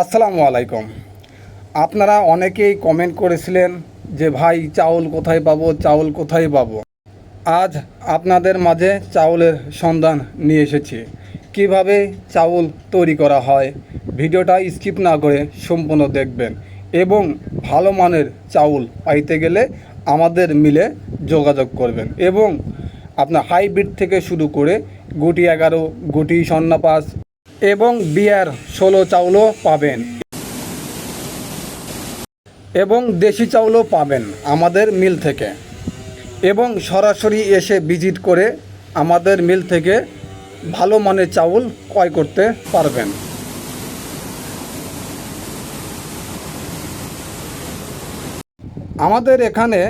আসসালামু আলাইকুম। আপনারা অনেকেই কমেন্ট করেছিলেন যে, ভাই, চাউল কোথায় পাবো? চাউল কোথায় পাবো? আজ আপনাদের মাঝে চাউলের সন্ধান নিয়ে এসেছি। কীভাবে চাউল তৈরি করা হয়, ভিডিওটা স্কিপ না করে সম্পূর্ণ দেখবেন এবং ভালো মানের চাউল পাইতে গেলে আমাদের মিলে যোগাযোগ করবেন এবং আপনার হাইব্রিড থেকে শুরু করে গুটি এগারো, গুটি সন্নাপাস এবং বিয়ার ষোলো চাউলও পাবেন। এবং দেশি চাউলও পাবেন আমাদের মিল থেকে। এবং সরাসরি এসে ভিজিট করে আমাদের মিল থেকে ভালো মানের চাউল ক্রয় করতে পারবেন। আমাদের এখানে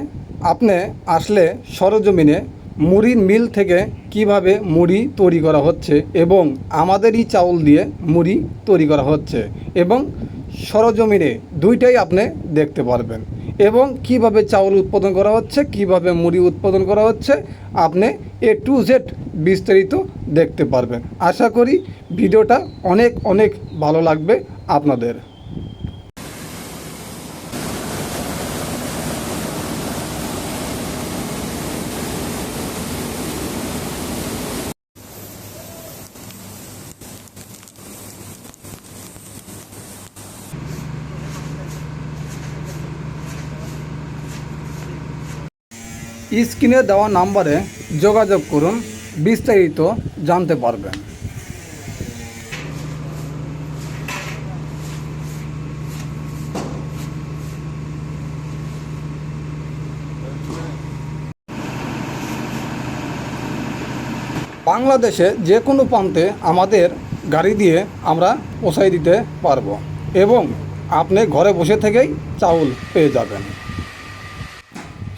আপনি আসলে সরজমিনে মুড়ির মিল থেকে কীভাবে মুড়ি তৈরি করা হচ্ছে এবং আমাদেরই চাউল দিয়ে মুড়ি তৈরি করা হচ্ছে এবং সরজমিনে দুইটাই আপনি দেখতে পারবেন এবং কীভাবে চাউল উৎপাদন করা হচ্ছে, কীভাবে মুড়ি উৎপাদন করা হচ্ছে, আপনি এ টু জেড বিস্তারিত দেখতে পারবেন। আশা করি ভিডিওটা অনেক অনেক ভালো লাগবে আপনাদের। স্ক্রিনে দেওয়া নাম্বারে যোগাযোগ করুন, বিস্তারিত জানতে পারবেন। বাংলাদেশে যে কোনো প্রান্তে আমাদের গাড়ি দিয়ে আমরা পৌঁছাই দিতে পারব এবং আপনি ঘরে বসে থেকেই চাউল পেয়ে যাবেন।